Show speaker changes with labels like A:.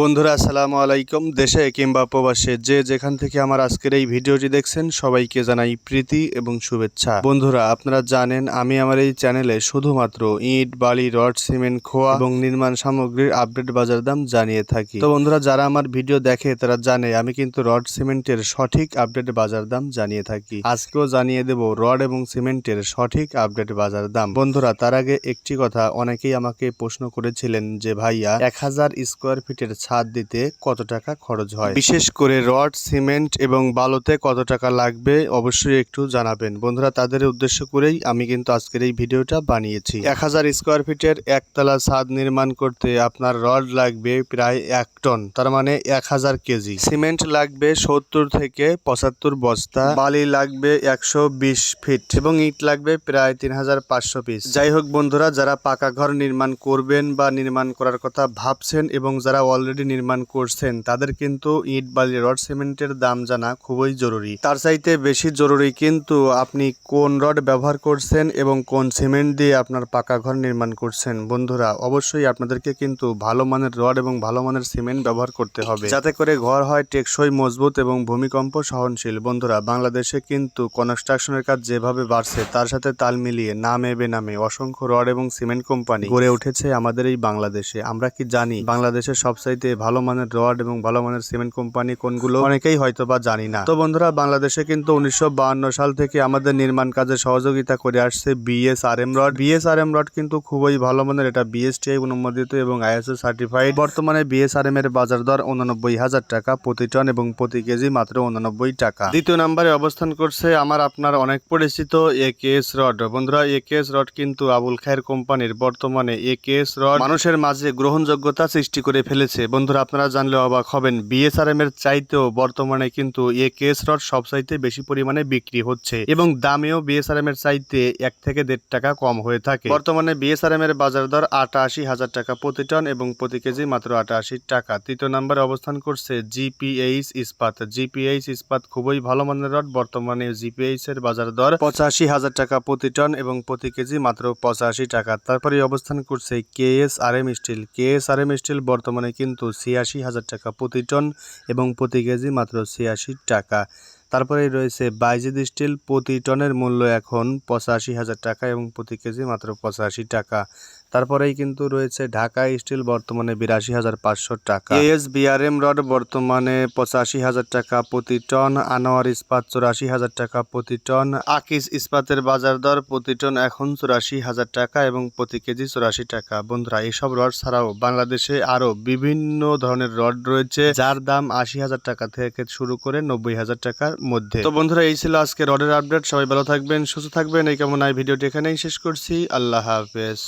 A: বন্ধুরা, আসসালামু আলাইকুম। দেশে কিংবা প্রবাসে যে যেখান থেকে আমার আজকের এই ভিডিওটি দেখছেন, সবাইকে জানাই প্রীতি এবং শুভেচ্ছা। বন্ধুরা, আপনারা জানেন আমি আমার এই চ্যানেলে শুধুমাত্র ইট, বালি, রড, সিমেন্ট, খোয়া এবং নির্মাণ সামগ্রীর আপডেট বাজার দাম জানিয়ে থাকি। তো বন্ধুরা, যারা আমার ভিডিও দেখে, তারা জানে আমি কিন্তু রড, সিমেন্টের সঠিক আপডেট বাজার দাম জানিয়ে থাকি। আজকেও জানিয়ে দেব রড এবং সিমেন্টের সঠিক আপডেট বাজার দাম। বন্ধুরা, তার আগে একটি কথা, অনেকেই আমাকে প্রশ্ন করেছিলেন যে, ভাইয়া, এক হাজার স্কোয়ার ফিটের ছাদ দিতে কত টাকা খরচ হয়? বিশেষ করে রড, সিমেন্ট এবং বালুতে কত টাকা লাগবে অবশ্যই একটু জানাবেন। বন্ধুরা, তাদের উদ্দেশ্য করেই আমি কিন্তু আজকের এই ভিডিওটা বানিয়েছি। এক হাজার স্কোয়ার ফিটের একতলা ছাদ নির্মাণ করতে আপনার রড লাগবে প্রায় এক টন, তার মানে এক হাজার কেজি। সিমেন্ট লাগবে সত্তর থেকে পঁচাত্তর বস্তা, বালি লাগবে একশো বিশ ফিট এবং ইট লাগবে প্রায় তিন হাজার পাঁচশো পিস। যাই হোক বন্ধুরা, যারা পাকা ঘর নির্মাণ করবেন বা নির্মাণ করার কথা ভাবছেন এবং যারা অলরেডি নির্মাণ করছেন, তাদের কিন্তু ইট, বালি, রড, সিমেন্টের দাম জানা খুবই জরুরি। তার চাইতে বেশি জরুরি কিন্তু আপনি কোন রড ব্যবহার করছেন এবং কোন সিমেন্ট দিয়ে আপনার পাকা ঘর নির্মাণ করছেন। বন্ধুরা, অবশ্যই আপনাদেরকে কিন্তু ভালো মানের রড এবং ভালো মানের সিমেন্ট ব্যবহার করতে হবে। যাতে করে ঘর হয় টেকসই, মজবুত এবং ভূমিকম্প সহনশীল। বন্ধুরা, বাংলাদেশে কিন্তু কনস্ট্রাকশনের কাজ যেভাবে বাড়ছে, তার সাথে তাল মিলিয়ে নামে বেনামে অসংখ্য রড এবং সিমেন্ট কোম্পানি গড়ে উঠেছে আমাদের এই বাংলাদেশে। আমরা কি জানি, বাংলাদেশের সবচাইতে ভালো মানের রড এবং ভালো মানের সিমেন্ট কোম্পানি কোনগুলো অনেকেই হয়তো বা জানি না। তো বন্ধুরা, বাংলাদেশে কিন্তু উনিশশো সাল থেকে আমাদের নির্মাণ কাজে সহযোগিতা করে আসছে B S R M rod. B S R M rod কিন্তু খুবই ভালো মানের, এটা বিএসটিআই অনুমোদিত এবং আইএসও সার্টিফাইড বর্তমানে বিএস আর এম এর বাজার দর উননব্বই হাজার টাকা প্রতি টন এবং প্রতি কেজি মাত্র উননব্বই টাকা। দ্বিতীয় নম্বরে অবস্থান করছে আমার আপনার অনেক পরিচিত এ কেএস রড। বন্ধুরা, এ কেএস রড কিন্তু আবুল খায়ের কোম্পানির বর্তমানে এ কেএস রড মানুষের মাঝে গ্রহণযোগ্যতা সৃষ্টি করে ফেলেছে। বন্ধুরা, আপনারা জানলে অবাক হবেন বিএসআরএম এর চাইতেও বর্তমানে কিন্তু এ কেএস রড সবচাইতে বেশি পরিমাণে বিক্রি হচ্ছে এবং দামেও বিএসআরএম এর চাইতে এক থেকে দেড় টাকা কম হয়ে থাকে। বর্তমানে বিএসআরএম এর বাজার দর আটাশি হাজার টাকা প্রতি টন এবং প্রতি কেজি মাত্র আটাশি টাকা। তৃতীয় নম্বরে অবস্থান করছে জিপিএইচ ইস্পাত। জিপিএইচ ইস্পাত খুবই ভালো মানের রড, বর্তমানে জিপিএইচ এর বাজার দর পঁচাশি হাজার টাকা প্রতি টন এবং প্রতি কেজি মাত্র পঁচাশি টাকা। তারপরে অবস্থান করছে K S R M steel K S R M steel বর্তমানে কিন্তু ছিয়াশি হাজার টাকা প্রতি টন এবং প্রতি কেজি মাত্র ছিয়াশি টাকা। তারপরে রয়েছে বাইজিদ স্টিল প্রতি টনের মূল্য এখন পঁচাশি হাজার টাকা এবং প্রতি কেজি মাত্র পঁচাশি টাকা। তারপরেই কিন্তু রয়েছে ঢাকা স্টিল বর্তমানে বিরাশি হাজার পাঁচশো টাকা। এস বিআরএম রড বর্তমানে পঁচাশি হাজার টাকা প্রতি টন, আনোয়ার ইস্পাত চুরাশি হাজার টাকা প্রতি টন, আকিস ইস্পাতের বাজার দর প্রতি টন এখন চুরাশি হাজার টাকা এবং প্রতি কেজি চুরাশি টাকা। বন্ধুরা এইসব রড ছাড়াও বাংলাদেশে আরও বিভিন্ন ধরনের রড রয়েছে, যার দাম আশি হাজার টাকা থেকে শুরু করে নব্বই হাজার টাকার মধ্যে। তো বন্ধুরা, এই ছিল আজকে রডের আপডেট। সবাই ভালো থাকবেন, সুস্থ থাকবেন। এই কামনায় ভিডিওটি এখানেই শেষ করছি। আল্লাহ হাফেজ।